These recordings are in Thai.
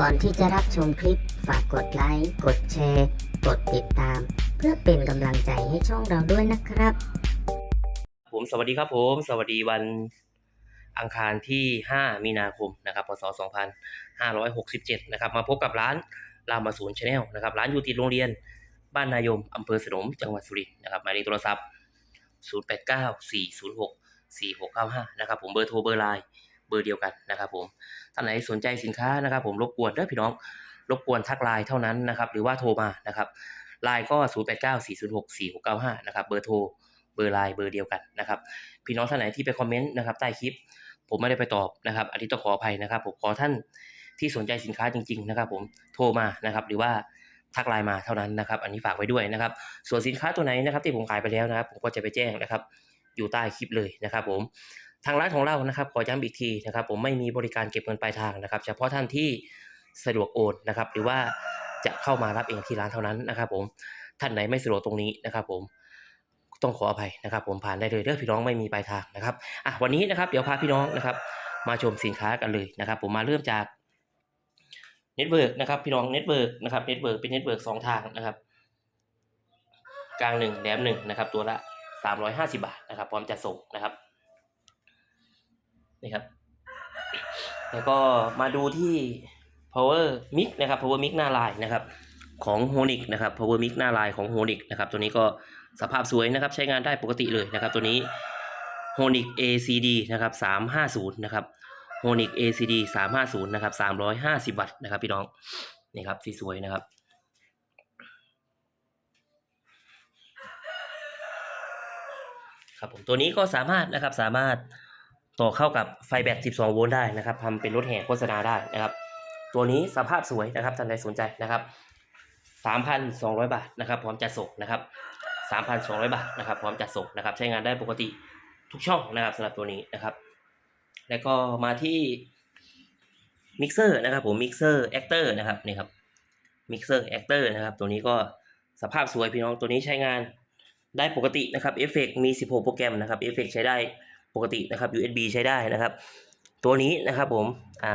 ก่อนที่จะรับชมคลิป ฝากกดไลค์ กดแชร์ กดติดตาม เพื่อเป็นกำลังใจให้ช่องเราด้วยนะครับ ผมสวัสดีครับผม สวัสดีวันอังคารที่ 5 มีนาคมนะครับพศ 2567 นะครับ มาพบกับร้านรามาศูนย์ชาแนลนะครับ ร้านอยู่ติดโรงเรียน บ้านนายมอำเภอสนม จังหวัดสุรินทร์นะครับ หมายเลขโทรศัพท์ 0894064695 นะครับ ผมเบอร์โทรเบอร์ไลน์ เบอร์เดียวกันนะครับผมท่านไหนสนใจสินค้านะครับ ผมรบกวนเด้อพี่น้องรบกวนทักไลน์เท่านั้นนะครับ หรือว่าโทรมานะครับไลน์ก็ 0894064695 นะครับ เบอร์โทรเบอร์ไลน์เบอร์เดียวกันนะครับ พี่น้องท่านไหนที่ไปคอมเมนต์นะครับใต้คลิป ผมไม่ได้ไปตอบนะครับ อันนี้ต้องขออภัยนะครับ ผมขอท่านที่สนใจสินค้าจริง ๆ นะครับ ผมโทรมานะครับ หรือว่าทักไลน์มาเท่านั้นนะครับ อันนี้ฝากไว้ด้วยนะครับ ส่วนสินค้าตัวไหนนะครับ ที่ผมขายไปแล้วนะครับ ผมก็จะไปแจ้งนะครับ อยู่ใต้คลิปเลยนะครับ ผม ทางร้านของเรานะครับขอย้ำอีกทีนะครับผมไม่มีบริการเก็บเงินปลายทางนะครับ เฉพาะท่านที่สะดวกโอนนะครับ หรือว่าจะเข้ามารับเองที่ร้านเท่านั้นนะครับ ผมท่านไหนไม่สะดวกตรงนี้นะครับ ผมต้องขออภัยนะครับ ผมผ่านได้เลยเด้อพี่น้องไม่มีปลายทางนะครับอะวันนี้นะครับเดี๋ยวพาพี่น้องนะครับ มาชมสินค้ากันเลยนะครับ ผมมาเริ่มจากเน็ตเวิร์กนะครับพี่น้องเน็ตเวิร์กนะครับเน็ตเวิร์กเป็นเน็ตเวิร์กสองทางนะครับกลางหนึ่งแหลมหนึ่งนะครับ ตัวละสามร้อยห้าสิบาทนะครับ พร้อมจะส่งนะครับ นี่ครับ แล้วก็มาดูที่ power mic นะครับ power mic หน้าลายนะครับ ของ h o n i c นะครับ power mic หน้าลายของ h o n i c นะครับ ตัวนี้ก็สภาพสวยนะครับ ใช้งานได้ปกติเลยนะครับ ตัวนี้ h o n i c ACD นะครับ350 นะครับ h o n i c ACD 350 นะครับ 350 วัตต์นะครับพี่น้องนี่ครับสีสวยนะครับครับผมตัวนี้ก็สามารถนะครับสามารถ ต่อเข้ากับไฟแบต 12 โวลต์ได้นะครับทำเป็นรถแห่โฆษณาได้นะครับ ตัวนี้สภาพสวยนะครับท่านใดสนใจนะครับ 3,200 บาทนะครับ พร้อมจัดส่งนะครับ 3,200 บาทนะครับ พร้อมจัดส่งนะครับ ใช้งานได้ปกติทุกช่องนะครับสำหรับตัวนี้นะครับ แล้วก็มาที่มิกเซอร์นะครับผมมิกเซอร์แอคเตอร์นะครับนี่ครับมิกเซอร์แอคเตอร์นะครับ ตัวนี้ก็สภาพสวยพี่น้องตัวนี้ใช้งานได้ปกตินะครับเอฟเฟกมี 16 โปรแกรมนะครับเอฟเฟกใช้ได้ ปกตินะครับ USB ใช้ได้นะครับ ตัวนี้นะครับผมอ่า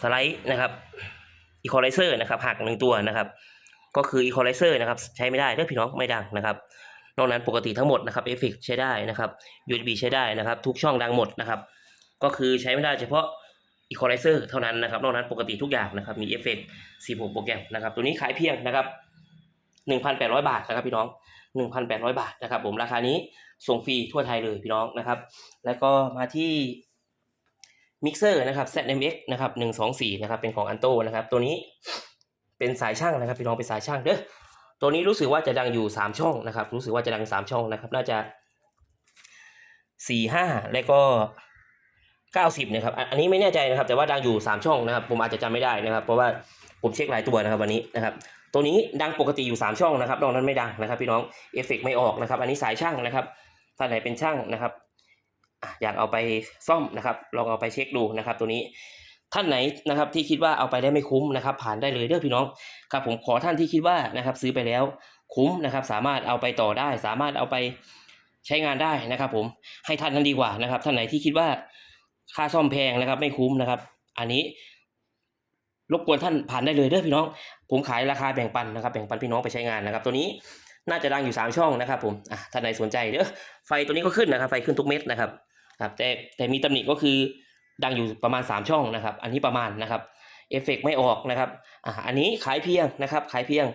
สไลด์นะครับอีคอไลเซอร์นะครับหักหนึ่งตัวนะครับ ก็คืออีคอไลเซอร์นะครับใช้ไม่ได้เด้อพี่น้องไม่ดังนะครับนอกนั้นปกติทั้งหมดนะครับเอฟเฟกใช้ได้นะครับ USB ใช้ได้นะครับ ทุกช่องดังหมดนะครับ ก็คือใช้ไม่ได้เฉพาะอีคอไลเซอร์เท่านั้นนะครับ นอกนั้นปกติทุกอย่างนะครับ มีเอฟเฟกต์16โปรแกรมนะครับ ตัวนี้ขายเพียงนะครับ 1,800 บาทนะครับพี่น้อง1,800 บาทนะครับผมราคานี้ส่งฟรีทั่วไทยเลยพี่น้องนะครับ แล้วก็มาที่มิกเซอร์นะครับ ZMX นะครับ124นะครับเป็นของอันโตนะครับ ตัวนี้เป็นสายช่างนะครับพี่น้องเป็นสายช่างเด้อตัวนี้รู้สึกว่าจะดังอยู่ 3 ช่องนะครับ รู้สึกว่าจะดัง 3 ช่องนะครับ น่าจะ 4 5 แล้วก็90นะครับอันอันนี้ไม่แน่ใจนะครับ แต่ว่าดังอยู่ 3 ช่องนะครับ ผมอาจจะจำไม่ได้นะครับ เพราะว่าผมเช็คหลายตัวนะครับวันนี้นะครับ ตัวนี้ดังปกติอยู่ 3 ช่องนะครับนอกนั้นไม่ดังนะครับ พี่น้องเอฟเฟกไม่ออกนะครับ อันนี้สายช่างนะครับท่านไหนเป็นช่างนะครับอะอยากเอาไปซ่อมนะครับ ลองเอาไปเช็คดูนะครับ ตัวนี้ท่านไหนนะครับที่คิดว่าเอาไปได้ไม่คุ้มนะครับ ผ่านได้เลยเด้อพี่น้องครับผมขอท่านที่คิดว่านะครับ ซื้อไปแล้วคุ้มนะครับ สามารถเอาไปต่อได้ สามารถเอาไปใช้งานได้นะครับ ผมให้ท่านนั้นดีกว่านะครับ ท่านไหนที่คิดว่าค่าซ่อมแพงนะครับ ไม่คุ้มนะครับ อันนี้ รบกวนท่านผ่านได้เลยเด้อพี่น้อง ผมขายราคาแบ่งปันนะครับแบ่งปันพี่น้องไปใช้งานนะครับ ตัวนี้น่าจะดังอยู่ 3 ช่องนะครับผมอะท่านใดสนใจเด้อไฟตัวนี้ก็ขึ้นนะครับ ไฟขึ้นทุกเม็ดนะครับครับแต่แต่มีตำหนิก็คือดังอยู่ประมาณ 3 ช่องนะครับ อันนี้ประมาณนะครับเอฟเฟกไม่ออกนะครับอะอันนี้ขายเพียงนะครับ ขายเพียง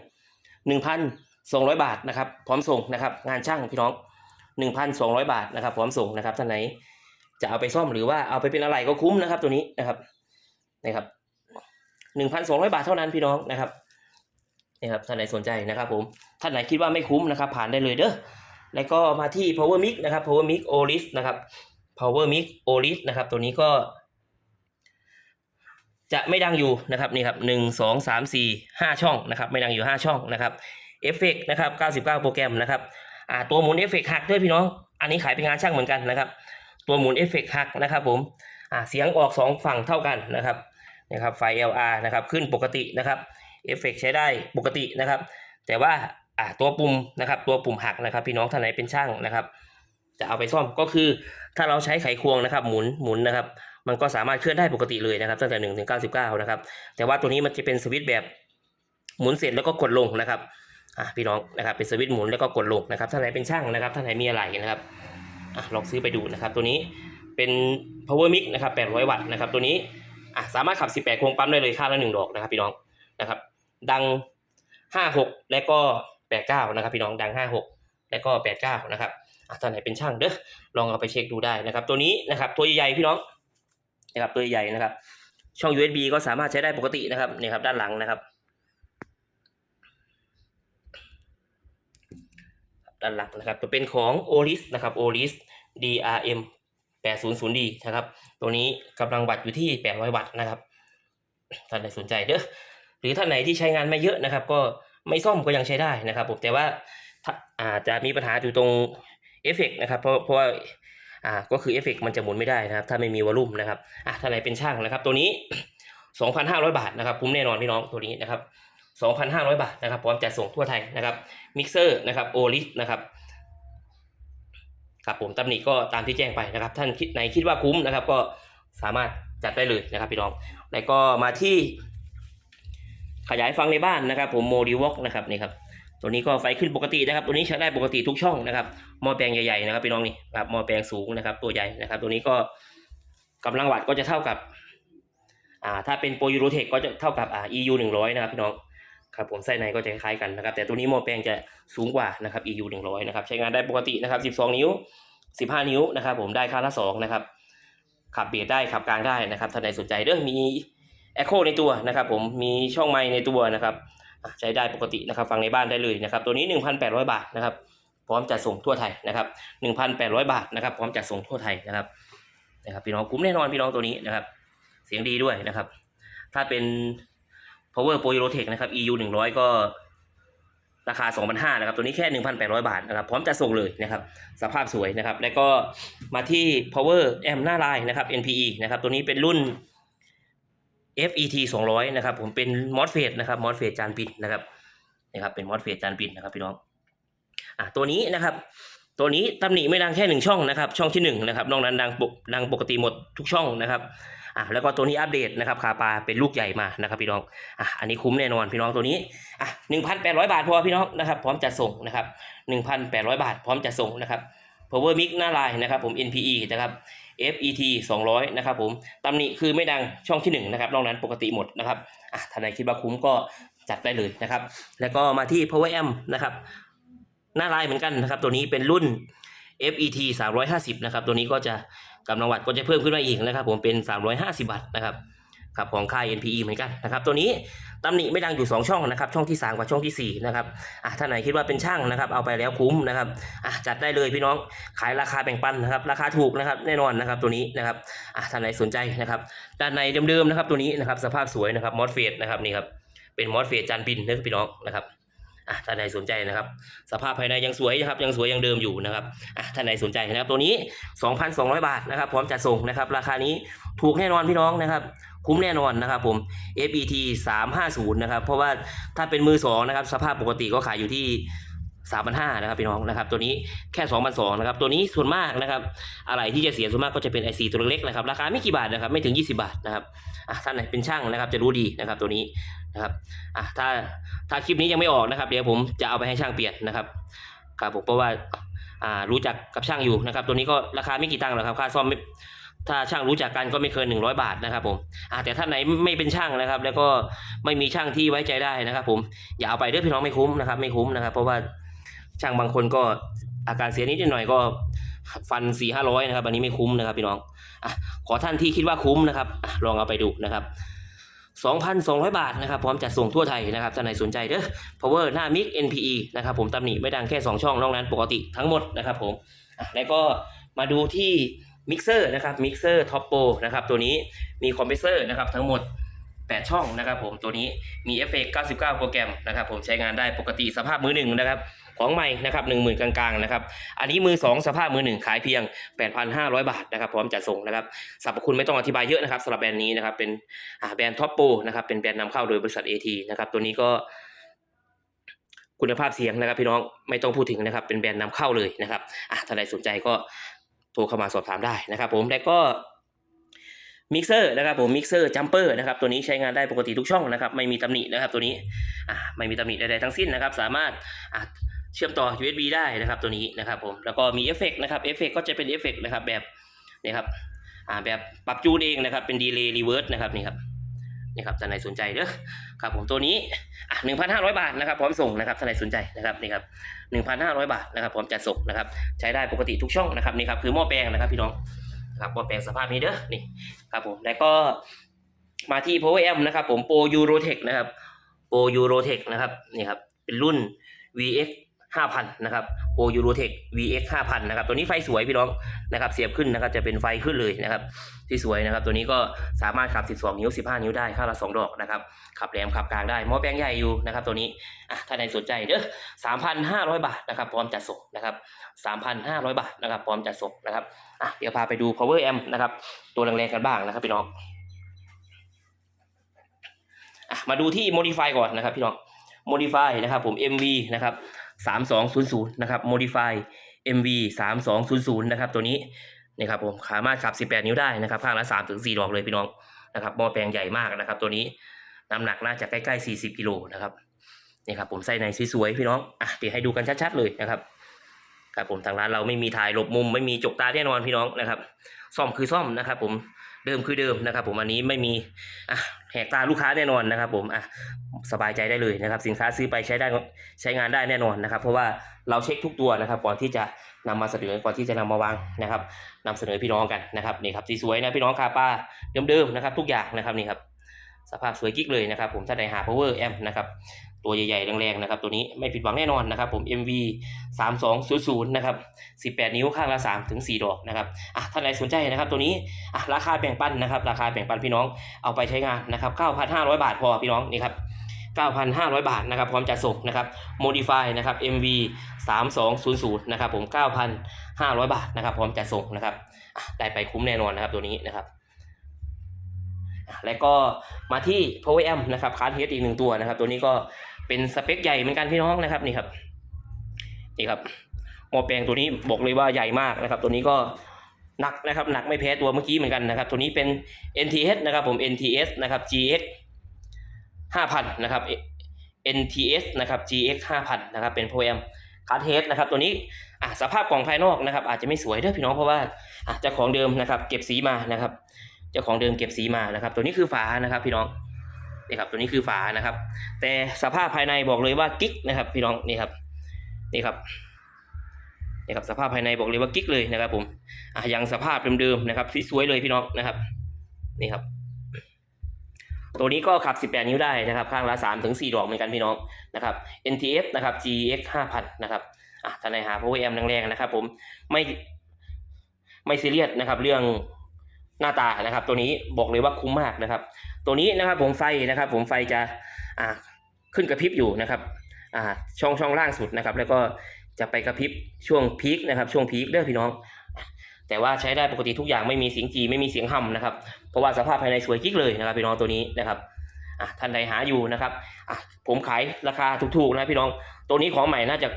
1,200 บาทนะครับ พร้อมส่งนะครับ งานช่างพี่น้อง 1,200 บาทนะครับ พร้อมส่งนะครับท่านไหนจะเอาไปซ่อมหรือว่าเอาไปเป็นอะไรก็คุ้มนะครับ ตัวนี้นะครับนะครับ หนึ่งพันสองร้อยบาทเท่านั้นพี่น้องนะครับนี่ครับท่านไหนสนใจนะครับผมท่านไหนคิดว่าไม่คุ้มนะครับ ผ่านได้เลยเด้อแล้วก็มาที่ power mic นะครับ power mic oris นะครับ power mic oris นะครับ ตัวนี้ก็ จะไม่ดังอยู่นะครับนี่ครับหนึ่งสองสามสี่ห้าช่องนะครับ ไม่ดังอยู่ห้าช่องนะครับเอฟเฟกนะครับเก้าสิบเก้าโปรแกรมนะครับอ่าตัวหมุนเอฟเฟกหักด้วยพี่น้อง อันนี้ขายเป็นงานช่างเหมือนกันนะครับ ตัวหมุนเอฟเฟกหักนะครับผมอ่าเสียงออกสองฝั่งเท่ากันนะครับ นะครับไฟ LR นะครับขึ้นปกตินะครับเอฟเฟกใช้ได้ปกตินะครับ แต่ว่าอ่าตัวปุ่มนะครับตัวปุ่มหักนะครับพี่น้องท่านไหนเป็นช่างนะครับ จะเอาไปซ่อมก็คือถ้าเราใช้ไขควงนะครับหมุนหมุนนะครับ มันก็สามารถเคลื่อนได้ปกติเลยนะครับ ตั้งแต่หนึ่งถึงเก้าสิบเก้านะครับแต่ว่าตัวนี้มันจะเป็นสวิตช์แบบหมุนเสร็จแล้วก็กดลงนะครับอะพี่น้องนะครับเป็นสวิตช์หมุนแล้วก็กดลงนะครับท่านไหนเป็นช่างนะครับท่านไหนมีอะไรนะครับอะลองซื้อไปดูนะครับ ตัวนี้เป็น power mix นะครับ800 วัตต์นะครับตัวนี้ อะสามารถขับ 18โครงปั๊มได้เลยข้าละหนึ่งดอกนะครับพี่น้องนะครับ ดัง 56 และก็ 89 นะครับ พี่น้องดัง 56 และก็ 89 นะครับอะท่านไหนเป็นช่างเด้อลองเอาไปเช็คดูได้นะครับ ตัวนี้นะครับตัวใหญ่ๆพี่น้องนะครับตัวใหญ่นะครับ ช่อง USB ก็สามารถใช้ได้ปกตินะครับนี่ครับด้านหลังนะครับ ด้านหลังนะครับ ตัวเป็นของ Oris นะครับ Oris DRM 800D นะครับ ตัวนี้กำลังวัตต์อยู่ที่ 800 วัตต์นะครับ ท่านใดสนใจเด้อ หรือท่านไหนที่ใช้งานไม่เยอะนะครับ ก็ไม่ซ่อมก็ยังใช้ได้นะครับผมแต่ว่าถ้าอาจจะมีปัญหาอยู่ตรงเอฟเฟกนะครับ เพราะเพราะว่าอ่าก็คือเอฟเฟกมันจะหมุนไม่ได้นะครับ ถ้าไม่มีวอลลุ่มนะครับอะท่านไหนเป็นช่างนะครับ ตัวนี้ 2,500 บาทนะครับคุ้มแน่นอนพี่น้องตัวนี้นะครับ 2,500 บาทนะครับพร้อมจัดส่งทั่วไทยนะครับมิกเซอร์นะครับโอลิสนะครับ ครับผมตำหนิก็ตามที่แจ้งไปนะครับ ท่านคิดไหนคิดว่าคุ้มนะครับ ก็สามารถจัดได้เลยนะครับพี่น้อง แล้วก็มาที่ ขยายฟังในบ้านนะครับ ผมโมดิวอกนะครับนี่ครับตัวนี้ก็ไฟขึ้นปกตินะครับ ตัวนี้ใช้ได้ปกติทุกช่องนะครับหม้อแปลงใหญ่ๆนะครับพี่น้องนี่ครับหม้อแปลงสูงนะครับ ตัวใหญ่นะครับ ตัวนี้ก็กำลังวัตต์ก็จะเท่ากับอ่าถ้าเป็นโปรยูโรเทคก็จะเท่ากับอ่า EU 100 นะครับพี่น้อง ครับผมไส้ในก็จะคล้ายกันนะครับแต่ตัวนี้หม้อแปลงจะสูงกว่านะครับ EU 100นะครับใช้งานได้ปกตินะครับ 12 นิ้ว 15 นิ้วนะครับผมได้ค่าละ2นะครับขับเบียดได้ขับกลางได้นะครับท่านใดสนใจเด้อมีแอคโคในตัวนะครับผมมีช่องไมในตัวนะครับใช้ได้ปกตินะครับฟังในบ้านได้เลยนะครับตัวนี้ 1,800 บาทนะครับพร้อมจัดส่งทั่วไทยนะครับ 1,800 บาทนะครับพร้อมจัดส่งทั่วไทยนะครับนะครับพี่น้องคุ้มแน่นอนพี่น้องตัวนี้นะครับ เสียงดีด้วยนะครับ ถ้าเป็น power pro Eurotech นะครับ EU 100ก็ราคา 2,500นะครับ ตัวนี้แค่ 1,800 บาทนะครับ พร้อมจะส่งเลยนะครับ สภาพสวยนะครับ แล้วก็มาที่ power amp หน้าลายนะครับ NPE นะครับ ตัวนี้เป็นรุ่น FET 200นะครับ ผมเป็น MOSFET นะครับ MOSFET จานปิดนะครับ นะครับ เป็น MOSFET จานปิดนะครับพี่น้อง อะ ตัวนี้นะครับตัวนี้ตำหนิไม่ดังแค่หนึ่งช่องนะครับ ช่องที่หนึ่งนะครับนอกนั้นดังปกดังปกติหมดทุกช่องนะครับ อะแล้วก็ตัวนี้อัปเดตนะครับคาปลาเป็นลูกใหญ่มานะครับพี่น้องอะอันนี้คุ้มแน่นอนพี่น้องตัวนี้อะหนึ่งพันแปดร้อยบาทพอพี่น้องนะครับพร้อมจัดส่งนะครับหนึ่งพันแปดร้อยบาทพร้อมจัดส่งนะครับ power mic หน้าลายนะครับผม NPE นะครับ FET 200 นะครับผมตำหนิคือไม่ดังช่องที่หนึ่งนะครับนอกนั้นปกติหมดนะครับอะท่านใดคิดว่าคุ้มก็จัดได้เลยนะครับ แล้วก็มาที่ power amp นะครับหน้าลายเหมือนกันนะครับ ตัวนี้เป็นรุ่น FET 350 นะครับ ตัวนี้ก็จะกำลังวัตก็จะเพิ่มขึ้นมาอีกนะครับ ผมเป็น 350 วัตต์นะครับครับของค่าย NPE เหมือนกันนะครับ ตัวนี้ตำหนิไม่ดังอยู่ 2 ช่องนะครับ ช่องที่ 3 กับช่องทีสี่4 นะครับอะท่านไหนคิดว่าเป็นช่างนะครับ เอาไปแล้วคุ้มนะครับอะจัดได้เลยพี่น้องขายราคาแบ่งปันนะครับ ราคาถูกนะครับ แน่นอนนะครับตัวนี้นะครับอะท่านไหนสนใจนะครับ ด้านในเดิมๆนะครับตัวนี้นะครับ สภาพสวยนะครับมอสเฟตนะครับนี่ครับเป็นมอสเฟตจานบินนะครับพี่น้องนะครับ อะท่านใดสนใจนะครับ สภาพภายในยังสวยนะครับยังสวยยังเดิมอยู่นะครับอะท่านใดสนใจนะครับตัวนี้ 2,200 บาทนะครับ พร้อมจัดส่งนะครับ ราคานี้ถูกแน่นอนพี่น้องนะครับ คุ้มแน่นอนนะครับผม FET 350 นะครับ เพราะว่าถ้าเป็นมือสองนะครับ สภาพปกติก็ขายอยู่ที่ 3,500นห้านะครับพี่น้องนะครับ ตัวนี้แค่2,200นสองนะครับ ตัวนี้ส่วนมากนะครับ อะไรที่จะเสียส่วนมากก็จะเป็นไอซีตัวเล็กนะครับ ราคาไม่กี่บาทนะครับ ไม่ถึง 20 บาทนะครับอะท่านไหนเป็นช่างนะครับ จะรู้ดีนะครับ ตัวนี้นะครับอะถ้าถ้าคลิปนี้ยังไม่ออกนะครับ เดี๋ยวผมจะเอาไปให้ช่างเปลี่ยนนะครับครับผมเพราะว่าอ่ารู้จักกับช่างอยู่นะครับ ตัวนี้ก็ราคาไม่กี่ตังค์หรอกครับ ค่าซ่อมไม่ถ้าช่างรู้จักกันก็ไม่เกินหนึ่งร้อยบาทนะครับผมอาแต่ถ้าไหนไม่เป็นช่างนะครับ แล้วก็ไม่มีช่างที่ไว้ใจได้นะครับ ผมอย่าเอาไปเด้อพี่น้องไม่คุ้มนะครับ ไม่คุ้มนะครับ เพราะว่า ช่างบางคนก็อาการเสียนิดหน่อยก็ฟันสี่ห้าร้อยนะครับอันนี้ไม่คุ้มนะครับพี่น้องอะขอท่านที่คิดว่าคุ้มนะครับลองเอาไปดูนะครับ2,200 บาทนะครับพร้อมจัดส่งทั่วไทยนะครับท่านไหนสนใจเด้อ power หน้า mic NPE นะครับผมตำหนิไม่ดังแค่ 2 ช่องนอกนั้นปกติทั้งหมดนะครับผมแล้วก็มาดูที่มิกเซอร์นะครับมิกเซอร์ท็อปโปนะครับตัวนี้มีคอมเพรสเซอร์นะครับทั้งหมด 8 ช่องนะครับผมตัวนี้มีเอฟเฟก99 โปรแกรมนะครับผมใช้งานได้ปกติสภาพมือหนึ่งนะครับ ของใหม่นะครับ10,000กลางๆนะครับ อันนี้มือ 2 สภาพมือหนึ่งขายเพียง 8,500 บาทนะครับพร้อมจัดส่งนะครับสรรพคุณไม่ต้องอธิบายเยอะนะครับสำหรับแบรนด์นี้นะครับเป็นแบรนด์ท็อปโปนะครับเป็นแบรนด์นำเข้าโดยบริษัท AT นะครับตัวนี้ก็คุณภาพเสียงนะครับพี่น้องไม่ต้องพูดถึงนะครับเป็นแบรนด์นำเข้าเลยนะครับอะถ้าใครสนใจก็โทรเข้ามาสอบถามได้นะครับ ผมแล้วก็มิกเซอร์นะครับผมมิกเซอร์จัมเปอร์นะครับตัวนี้ใช้งานได้ปกติทุกช่องนะครับ ไม่มีตำหนินะครับตัวนี้อ่าไม่มีตำหนิใดๆทั้งสิ้นนะครับ สามารถอ่า เชื่อมต่อ USB ได้นะครับตัวนี้นะครับผมแล้วก็มีเอฟเฟกต์นะครับเอฟเฟกต์ก็จะเป็นเอฟเฟกต์นะครับแบบนี่ครับอ่าแบบปรับจูนเองนะครับเป็นดีเลย์รีเวิร์สนะครับนี่ครับนี่ครับท่านใดสนใจเด้อครับผมตัวนี้อะ1,500บาทนะครับพร้อมส่งนะครับท่านใดสนใจนะครับนี่ครับ1,500บาทนะครับพร้อมจัดส่งนะครับใช้ได้ปกติทุกช่องนะครับนี่ครับคือหม้อแปลงนะครับพี่น้องครับหม้อแปลงสภาพนี้เด้อนี่ครับผมแล้วก็มาที่ Power Amp นะครับผม Pro Eurotech นะครับ Pro Eurotech นะครับนี่ครับเป็นรุ่น VX 5,000 นะครับ Pro Eurotech VX 5,000 นะครับ ตัวนี้ไฟสวยพี่น้องนะครับ เสียบขึ้นนะครับ จะเป็นไฟขึ้นเลยนะครับ ที่สวยนะครับ ตัวนี้ก็สามารถขับ 12 นิ้ว 15 นิ้วได้ข้างละ 2 ดอกนะครับ ขับแหลมขับกลางได้ หม้อแปลงใหญ่อยู่นะครับ ตัวนี้ อะ ถ้าใดสนใจเด้อ3,500 บาทนะครับ พร้อมจัดส่งนะครับ 3,500 บาทนะครับ พร้อมจัดส่งนะครับ อะ เดี๋ยวพาไปดู Power Amp นะครับ ตัวแรงๆกันบ้างนะครับพี่น้องอะมาดูที่ modify ก่อนนะครับพี่น้อง modify นะครับผม MV นะครับ 3200 นะครับ modify MV 3200 นะครับ ตัวนี้นี่ครับผมสามารถขับ 18 นิ้วได้นะครับข้างละ3ถึง4ดอกเลยพี่น้องนะครับหม้อแปลงใหญ่มากนะครับ ตัวนี้น้ำหนักน่าจะใกล้ๆ 40กิโลนะครับนี่ครับผมใส่ในสวยๆพี่น้องอะเดี๋ยวให้ดูกันชัดๆเลยนะครับครับผมทางร้านเราไม่มีถ่ายหลบมุมไม่มีจกตาแน่นอนพี่น้องนะครับ ซ่อมคือซ่อมนะครับ ผม เดิมคือเดิมนะครับ ผมอันนี้ไม่มีอะแหกตาลูกค้าแน่นอนนะครับ ผมอะสบายใจได้เลยนะครับ สินค้าซื้อไปใช้ได้ใช้งานได้แน่นอนนะครับ เพราะว่าเราเช็คทุกตัวนะครับ ก่อนที่จะนำมาเสนอก่อนที่จะนำมาวางนะครับนำเสนอพี่น้องกันนะครับนี่ครับสีสวยนะพี่น้องคาป้าเดิมๆนะครับ ทุกอย่างนะครับนี่ครับสภาพสวยกิ๊กเลยนะครับ ผมถ้าได้หา power amp นะครับ ตัวใหญ่ๆแรงๆนะครับตัวนี้ไม่ผิดหวังแน่นอนนะครับผม MV 3200นะครับ18 นิ้วข้างละ3ถึง4ดอกนะครับอะท่านใดสนใจนะครับตัวนี้อะราคาแบ่งปันนะครับราคาแบ่งปันพี่น้องเอาไปใช้งานนะครับ9,500 บาทพอพี่น้องนี่ครับ9,500 บาทนะครับพร้อมจัดส่งนะครับ modify นะครับ MV 3200นะครับผม 9,500 บาทนะครับพร้อมจัดส่งนะครับได้ไปคุ้มแน่นอนนะครับตัวนี้นะครับและก็มาที่ power amp นะครับคาร์ดเฮดอีกหนึ่งตัวนะครับ ตัวนี้ก็ เป็นสเปคใหญ่เหมือนกันพี่น้องนะครับนี่ครับนี่ครับหม้อแปลงตัวนี้บอกเลยว่าใหญ่มากนะครับ ตัวนี้ก็หนักนะครับหนักไม่แพ้ตัวเมื่อกี้เหมือนกันนะครับ ตัวนี้เป็น NTS นะครับผม NTS นะครับ GX 5,000นะครับ NTS นะครับ GX 5,000นะครับเป็นโปรแอมคาร์เทสนะครับตัวนี้อะสภาพกล่องภายนอกนะครับ อาจจะไม่สวยเด้อพี่น้องเพราะว่าอะเจ้าของเดิมนะครับ เก็บสีมานะครับ เจ้าของเดิมเก็บสีมานะครับ ตัวนี้คือฝานะครับพี่น้อง นี่ครับตัวนี้คือฝานะครับ แต่สภาพภายในบอกเลยว่ากิ๊กนะครับ พี่น้องนี่ครับนี่ครับนี่ครับสภาพภายในบอกเลยว่ากิ๊กเลยนะครับ ผมอะยังสภาพเดิมๆนะครับสวยๆเลยพี่น้องนะครับนี่ครับ ตัวนี้ก็ขับ 18 นิ้วได้นะครับ ข้างละ3ถึง4ดอกเหมือนกันพี่น้องนะครับ NTS นะครับ GX 5,000นะครับอะท่านใดหา Power Amp แรงๆนะครับ ผมไม่ไม่ซีเรียสนะครับ เรื่อง หน้าตานะครับ ตัวนี้บอกเลยว่าคุ้มมากนะครับ ตัวนี้นะครับผมไฟนะครับ ผมไฟจะอ่าขึ้นกระพริบอยู่นะครับอ่าช่องช่องล่างสุดนะครับ แล้วก็จะไปกระพริบช่วงพีคนะครับ ช่วงพีคเด้อพี่น้อง แต่ว่าใช้ได้ปกติทุกอย่างไม่มีเสียงจีไม่มีเสียงห่ำนะครับ เพราะว่าสภาพภายในสวยกิ๊กเลยนะครับพี่น้องตัวนี้นะครับท่านใดหาอยู่นะครับผมขายราคาถูกๆนะพี่น้อง ตัวนี้ของใหม่น่าจะ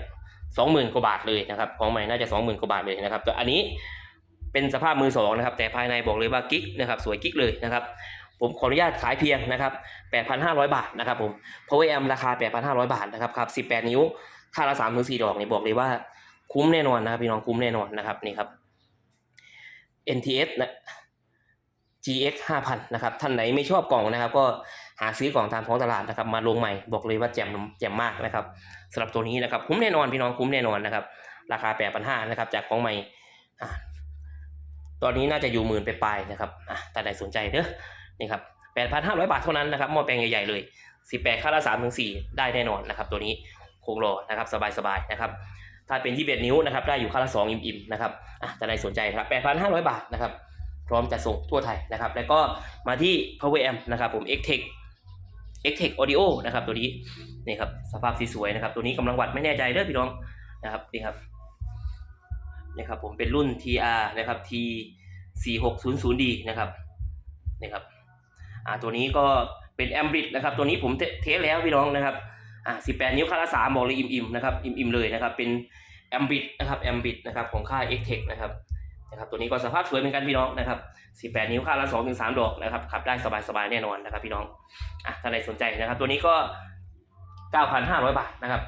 สองหมื่นกว่าบาทเลยนะครับ ของใหม่น่าจะสองหมื่นกว่าบาทเลยนะครับแต่อันนี้ เป็นสภาพมือสองนะครับ แต่ภายในบอกเลยว่ากิ๊กนะครับสวยกิ๊กเลยนะครับ ผมขออนุญาตขายเพียงนะครับ 8,500 บาทนะครับผม Power Amp ราคา 8,500 บาทนะครับครับ 18 นิ้วค่าละ3ถึง4ดอกนี่บอกเลยว่าคุ้มแน่นอนนะครับพี่น้องคุ้มแน่นอนนะครับนี่ครับ NTS นะ GX 5,000นะครับท่านไหนไม่ชอบกล่องนะครับ ก็หาซื้อกล่องตามท้องตลาดนะครับมาลงใหม่บอกเลยว่าแจ่มแจ่มมากนะครับสำหรับตัวนี้นะครับคุ้มแน่นอนพี่น้องคุ้มแน่นอนนะครับราคา8,500นะครับจากของใหม่ ตอนนี้น่าจะอยู่หมื่นไปปลายนะครับอะท่านใดสนใจเด้อนี่ครับ8,500บาทเท่านั้นนะครับหม้อแปลงใหญ่ๆเลย18ค่าละ3ถึง4ได้แน่นอนนะครับ ตัวนี้โคงรอนะครับสบายๆนะครับถ้าเป็น21นิ้วนะครับได้อยู่ค่าละ2อิ่มๆนะครับอะท่านใดสนใจครับ8,500บาทนะครับพร้อมจะส่งทั่วไทยนะครับ แล้วก็มาที่ Power Amp นะครับผม Xtech Xtech Audio นะครับตัวนี้นี่ครับสภาพสีสวยนะครับ ตัวนี้กำลังวัดไม่แน่ใจเด้อพี่น้องนะครับนี่ครับ นี่ครับผมเป็นรุ่น TR นะครับ T 4 6 0 0 D นะครับนี่ครับอ่าตัวนี้ก็เป็นแอมบริดนะครับ ตัวนี้ผมเทสแล้วพี่น้องนะครับอ่า18 นิ้วค่าละ3บอกเลยอิ่มๆนะครับอิ่มๆเลยนะครับ เป็นแอมบริดนะครับแอมบริดนะครับของค่าย Xtech นะครับนะครับตัวนี้ก็สภาพสวยเหมือนกันพี่น้องนะครับ 18 นิ้วค่าละ2ถึง3ดอกนะครับขับได้สบายๆแน่นอนนะครับพี่น้องอะถ้าใครสนใจนะครับ ตัวนี้ก็ 9,500 บาทนะครับ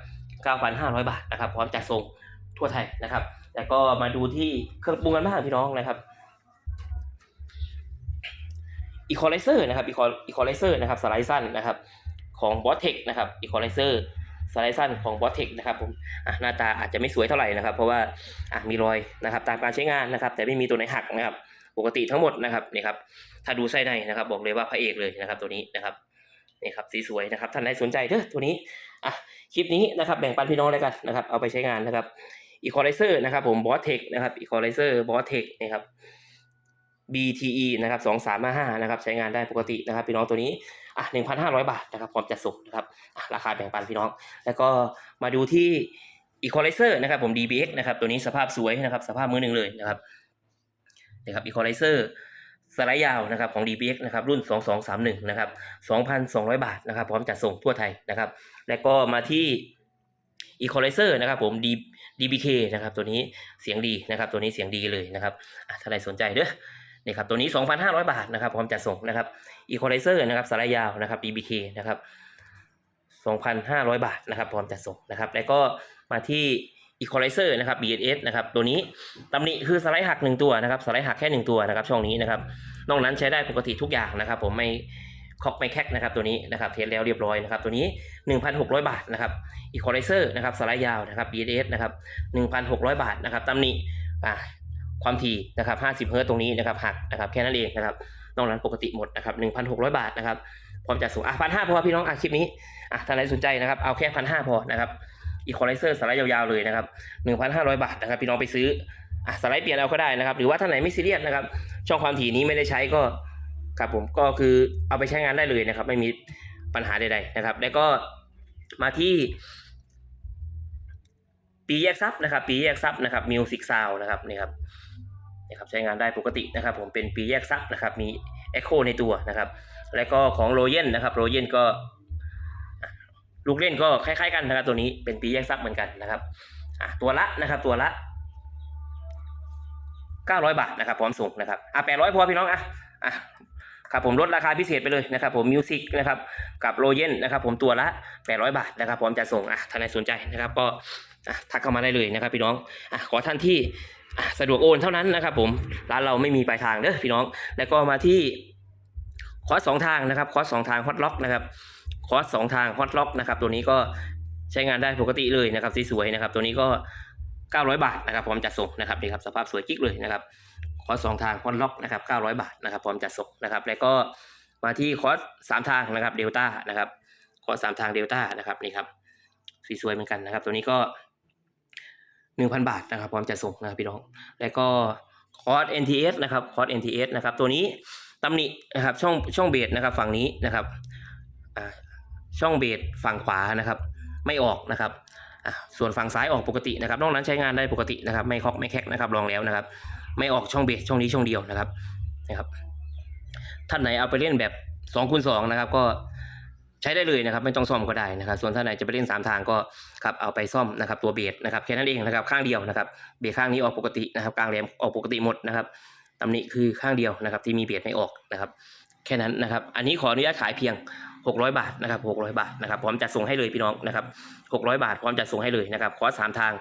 9,500 บาทนะครับ พร้อมจัดส่งทั่วไทยนะครับ แล้วก็มาดูที่เครื่องปรุงกันบ้างพี่น้องนะครับอีคอไลเซอร์นะครับอีคออีคอไลเซอร์นะครับสไลด์สั้นนะครับ ของบอสเทคนะครับอีคอไลเซอร์สไลด์สั้นของบอสเทคนะครับผมหน้าตาอาจจะไม่สวยเท่าไหร่นะครับ เพราะว่ามีรอยนะครับตามการใช้งานนะครับ แต่ไม่มีตัวไหนหักนะครับ ปกติทั้งหมดนะครับนี่ครับถ้าดูไส้ในนะครับ บอกเลยว่าพระเอกเลยนะครับ ตัวนี้นะครับนี่ครับสีสวยนะครับท่านใดสนใจเด้อตัวนี้อะคลิปนี้นะครับแบ่งปันพี่น้องแล้วกันนะครับ เอาไปใช้งานนะครับ อีควอไลเซอร์นะครับผมบอสเทคนะครับอีควอไลเซอร์บอสเทคนะครับ BTE นะครับสองสามห้านะครับใช้งานได้ปกตินะครับพี่น้องตัวนี้อะหนึ่งพันห้าร้อยบาทนะครับพร้อมจะส่งนะครับอะราคาแบ่งปันพี่น้อง แล้วก็มาดูที่อีควอไลเซอร์นะครับผม DBX นะครับตัวนี้สภาพสวยนะครับสภาพมือหนึ่งเลยนะครับนะครับอีควอไลเซอร์สไลด์ยาวนะครับของ DBX นะครับรุ่น 2231 นะครับ 2,200 บาทนะครับพร้อมจัดส่งทั่วไทยนะครับ แล้วก็มาที่ Equalizer นะครับผม D DBK นะครับตัวนี้เสียงดีนะครับตัวนี้เสียงดีเลยนะครับถ้าใครสนใจเด้อนี่ครับตัวนี้ 2,500 บาทนะครับพร้อมจัดส่งนะครับ Equalizer นะครับสไลยาวนะครับ DBK นะครับ 2,500 บาทนะครับพร้อมจัดส่งนะครับแล้วก็มาที่ Equalizer นะครับ BNS นะครับตัวนี้ตำหนิคือสไลด์หักหนึ่งตัวนะครับสไลด์หักแค่หนึ่งตัวนะครับช่องนี้นะครับนอกนั้นใช้ได้ปกติทุกอย่างนะครับ ผมไม่ คอกไมแคกนะครับตัวนี้นะครับเทสแล้วเรียบร้อยนะครับตัวนี้ 1,600 บาทนะครับ Equalizer นะครับสไลด์ยาวนะครับ BNS นะครับ 1,600 บาทนะครับตำหนิอ่าความถี่นะครับ50เฮิร์ตตรงนี้นะครับหักนะครับแค่นั้นเองนะครับนอกนั้นปกติหมดนะครับ1,600 บาทนะครับพร้อมจัดส่งอะพันห้าพอพี่น้องอะคลิปนี้อะถ้าใครสนใจนะครับเอาแค่พันห้าพอนะครับอีคอไลเซอร์สไลด์ยาวๆเลยนะครับหนึ่งพันห้าร้อยบาทนะครับพี่น้องไปซื้ออะสไลด์เปลี่ยนเอาก็ได้นะครับ หรือว่าท่านไหนไม่ซีเรียสนะครับช่องความถี่นี้ไม่ได้ใช้ก็ ครับผมก็คือเอาไปใช้งานได้เลยนะครับ ไม่มีปัญหาใดๆนะครับ แล้วก็มาที่ ปีแยกซับนะครับ ปีแยกซับนะครับมิวสิกซาวนะครับนี่ครับนี่ครับใช้งานได้ปกตินะครับ ผมเป็นปีแยกซับนะครับ มีเอ็กโคในตัวนะครับ แล้วก็ของโรเยนนะครับโรเยนก็ ลูกเล่นก็คล้ายๆกันนะครับ ตัวนี้เป็นปีแยกซับเหมือนกันนะครับตัวละนะครับตัวละ900 บาทนะครับพร้อมส่งนะครับอะ800พอพี่น้องอะอะ ครับผมลดราคาพิเศษไปเลยนะครับผมมิวสิกนะครับกับโรเยนนะครับผมตัวละ 800 บาทนะครับพร้อมจะส่งอะท่านใดสนใจนะครับ ก็ทักเข้ามาได้เลยนะครับ พี่น้องอะขอท่านที่สะดวกโอนเท่านั้นนะครับผมร้านเราไม่มีปลายทางเด้อพี่น้อง แล้วก็มาที่คอร์สสองทางนะครับคอร์สสองทางฮอตล็อกนะครับคอร์สสองทางฮอตล็อกนะครับตัวนี้ก็ใช้งานได้ปกติเลยนะครับสวยๆนะครับ ตัวนี้ก็900 บาทนะครับพร้อมจัดส่งนะครับนี่ครับสภาพสวยกิ๊กเลยนะครับ คอร์สสองทางฮอตล็อกนะครับ900บาทนะครับพร้อมจัดส่งนะครับ แล้วก็มาที่คอร์สสามทางนะครับเดลต้านะครับคอร์สสามทางเดลต้านะครับนี่ครับสวยๆเหมือนกันนะครับ ตัวนี้ก็1,000บาทนะครับพร้อมจัดส่งนะครับพี่น้อง แล้วก็คอร์ส NTS นะครับคอร์ส NTS นะครับตัวนี้ตำหนินะครับช่องช่องเบสนะครับฝั่งนี้นะครับช่องเบสฝั่งขวานะครับไม่ออกนะครับส่วนฝั่งซ้ายออกปกตินะครับนอกนั้นใช้งานได้ปกตินะครับไม่คอกไม่แคกนะครับลองแล้วนะครับ ไม่ออกช่องเบสช่องนี้ช่องเดียวนะครับนะครับ ท่านไหนเอาไปเล่นแบบ2คูณ2นะครับ ก็ใช้ได้เลยนะครับ ไม่ต้องซ่อมก็ได้นะครับ ส่วนท่านไหนจะไปเล่น 3 ทางก็ครับเอาไปซ่อมนะครับตัวเบสนะครับแค่นั้นเองนะครับข้างเดียวนะครับ เบสข้างนี้ออกปกตินะครับ กลางแหลมออกปกติหมดนะครับตำหนิคือข้างเดียวนะครับ ที่มีเบียดไม่ออกนะครับ แค่นั้นนะครับ อันนี้ขออนุญาตขายเพียง 600 บาทนะครับ600 บาทนะครับพร้อมจัดส่งให้เลยพี่น้องนะครับ600 บาทพร้อมจัดส่งให้เลยนะครับคอสามทาง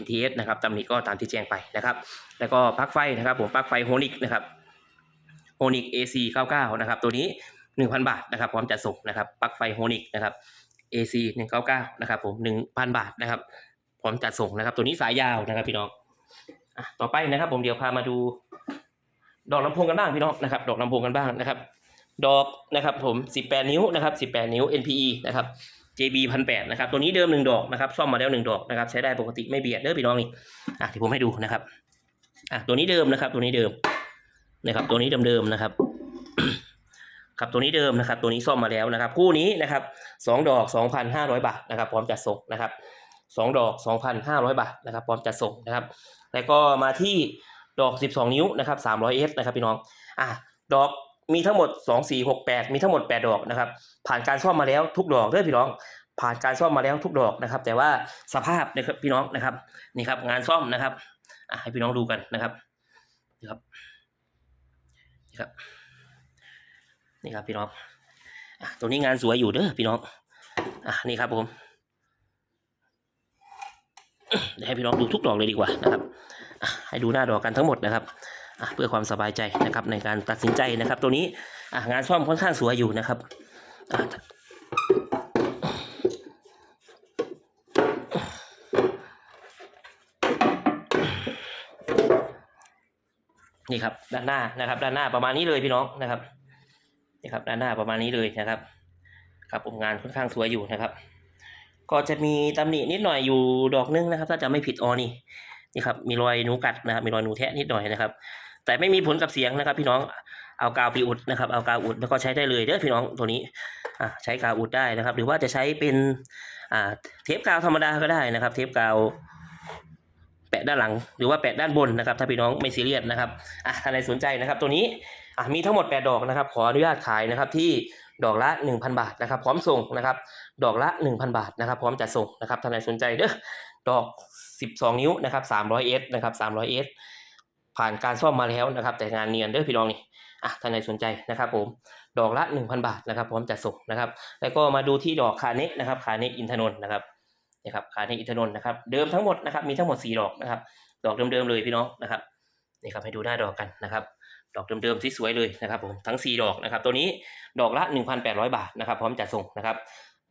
NTS นะครับตำหนิก็ตามที่แจ้งไปนะครับแล้วก็ปลั๊กไฟนะครับผมปลั๊กไฟโฮนิกนะครับโฮนิก AC 99นะครับตัวนี้ 1,000 บาทนะครับพร้อมจัดส่งนะครับปลั๊กไฟโฮนิกนะครับ AC 199นะครับผม1,000 บาทนะครับพร้อมจัดส่งนะครับ ตัวนี้สายยาวนะครับพี่น้องต่อไปนะครับ ผมเดี๋ยวพามาดู ดอกลำโพงกันบ้างพี่น้องนะครับ ดอกลำโพงกันบ้างนะครับ ดอกนะครับผม 18 นิ้วนะครับ 18 นิ้ว NPE นะครับ JB 1,800นะครับ ตัวนี้เดิมหนึ่งดอกนะครับ ซ่อมมาแล้วหนึ่งดอกนะครับ ใช้ได้ปกติไม่เบียดเด้อพี่น้องนี่ อะที่ผมให้ดูนะครับ อะตัวนี้เดิมนะครับ ตัวนี้เดิมนะครับ ตัวนี้เดิมๆนะครับ ครับตัวนี้เดิมนะครับ ตัวนี้ซ่อมมาแล้วนะครับ คู่นี้นะครับสองดอก2,500บาทนะครับ พร้อมจัดส่งนะครับสองดอก2,500บาทนะครับ พร้อมจัดส่งนะครับ แล้วก็มาที่ดอก12นิ้วนะครับ 300S นะครับพี่น้อง อะดอก มีทั้งหมด 2 4 6 8 มีทั้งหมด 8 ดอกนะครับ ผ่านการซ่อมมาแล้วทุกดอกเด้อพี่น้อง ผ่านการซ่อมมาแล้วทุกดอกนะครับ แต่ว่าสภาพนะครับพี่น้องนะครับนี่ครับงานซ่อมนะครับให้พี่น้องดูกันนะครับนี่ครับนี่ครับนี่ครับพี่น้องตรงนี้งานสวยอยู่เด้อพี่น้องอะนี่ครับผมเดี๋ยวให้พี่น้องดูทุกดอกเลยดีกว่านะครับให้ดูหน้าดอกกันทั้งหมดนะครับ เพื่อความสบายใจนะครับในการตัดสินใจนะครับ ตัวนี้อะงานซ่อมค่อนข้างสวยอยู่นะครับนี่ครับด้านหน้านะครับ ด้านหน้าประมาณนี้เลยพี่น้องนะครับนี่ครับด้านหน้าประมาณนี้เลยนะครับ ครับผมงานค่อนข้างสวยอยู่นะครับ ก็จะมีตำหนินิดหน่อยอยู่ดอกนึงนะครับ ถ้าจะไม่ผิดออนี่นี่ครับมีรอยหนูกัดนะครับมีรอยหนูแทะนิดหน่อยนะครับ แต่ไม่มีผลกับเสียงนะครับ พี่น้องเอากาวไปอุดนะครับ เอากาวอุดแล้วก็ใช้ได้เลยเด้อพี่น้องตัวนี้อะใช้กาวอุดได้นะครับ หรือว่าจะใช้เป็นอ่าเทปกาวธรรมดาก็ได้นะครับ เทปกาวแปะด้านหลัง หรือว่าแปะด้านบนนะครับ ถ้าพี่น้องไม่ซีเรียสนะครับอะถ้าใครสนใจนะครับ ตัวนี้อะมีทั้งหมด 8 ดอกนะครับ ขออนุญาตขายนะครับที่ดอกละ 1,000 บาทนะครับ พร้อมส่งนะครับ ดอกละ 1,000 บาทนะครับ พร้อมจัดส่งนะครับท่านใดสนใจเด้อดอก 12 นิ้วนะครับ 300 s นะครับ 300 s ผ่านการซ่อมมาแล้วนะครับ แต่งานเนียนเด้อพี่น้องนี่อะท่านใดสนใจนะครับ ผมดอกละ 1,000 บาทนะครับ พร้อมจัดส่งนะครับ แล้วก็มาดูที่ดอกคาเนะนะครับคาเนะอินทนนท์นะครับนี่ครับคาเนะอินทนนท์นะครับเดิมทั้งหมดนะครับมีทั้งหมด 4 ดอกนะครับ ดอกเดิมๆเลยพี่น้องนะครับนี่ครับให้ดูหน้าดอกกันนะครับ ดอกเดิมๆที่สวยเลยนะครับผมทั้ง 4 ดอกนะครับ ตัวนี้ดอกละ 1,800 บาทนะครับ พร้อมจัดส่งนะครับ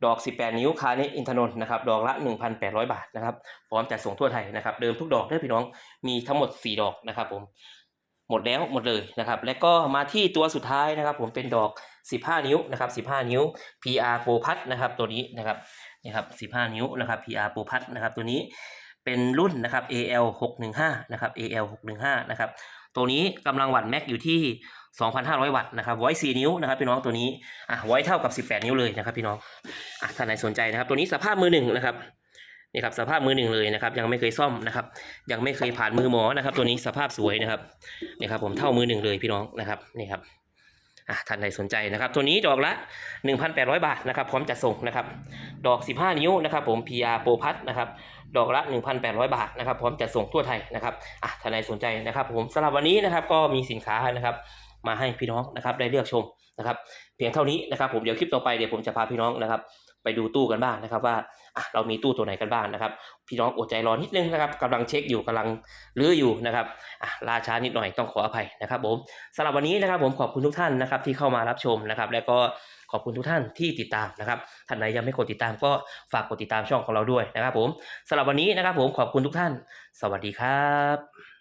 ดอก 18 นิ้วคาเนอินทนนท์นะครับดอกละ 1,800 บาทนะครับพร้อมจัดส่งทั่วไทยนะครับเดิมทุกดอกเด้อพี่น้องมีทั้งหมด 4 ดอกนะครับผมหมดแล้วหมดเลยนะครับ และก็มาที่ตัวสุดท้ายนะครับ ผมเป็นดอก 15 นิ้วนะครับ 15 นิ้ว PR โปรพัทนะครับตัวนี้นะครับนี่ครับ 15 นิ้วนะครับ PR โปรพัทนะครับตัวนี้เป็นรุ่นนะครับ AL 615นะครับ AL 615นะครับตัวนี้กำลังวัตต์แม็กอยู่ที่ 2,500 วัตต์นะครับไว้4นิ้วนะครับพี่น้องตัวนี้อะไว้เท่ากับ 18 นิ้วเลยนะครับพี่น้องอะท่านไหนสนใจนะครับ ตัวนี้สภาพมือหนึ่งนะครับนี่ครับสภาพมือหนึ่งเลยนะครับ ยังไม่เคยซ่อมนะครับ ยังไม่เคยผ่านมือหมอนะครับ ตัวนี้สภาพสวยนะครับนี่ครับผมเท่ามือหนึ่งเลยพี่น้องนะครับนี่ครับอะท่านใดสนใจนะครับ ตัวนี้ดอกละ 1,800 บาทนะครับ พร้อมจัดส่งนะครับ ดอก 15 นิ้วนะครับ ผม PR โปรพัทนะครับ ดอกละ 1,800 บาทนะครับ พร้อมจัดส่งทั่วไทยนะครับอะท่านใดสนใจนะครับ ผมสำหรับวันนี้นะครับก็มีสินค้านะครับ มาให้พี่น้องนะครับได้เลือกชมนะครับ เพียงเท่านี้นะครับ ผมเดี๋ยวคลิปต่อไปเดี๋ยวผมจะพาพี่น้องนะครับ ไปดูตู้กันบ้างนะครับว่าเรามีตู้ตัวไหนกันบ้างนะครับ พี่น้องอดใจรอนิดนึงนะครับกำลังเช็คอยู่กำลังรื้ออยู่นะครับล่าช้านิดหน่อยต้องขออภัยนะครับ ผมสำหรับวันนี้นะครับ ผมขอบคุณทุกท่านนะครับ ที่เข้ามารับชมนะครับ แล้วก็ขอบคุณทุกท่านที่ติดตามนะครับ ท่านใดยังไม่กดติดตามก็ฝากกดติดตามช่องของเราด้วยนะครับ ผมสำหรับวันนี้นะครับ ผมขอบคุณทุกท่าน สวัสดีครับ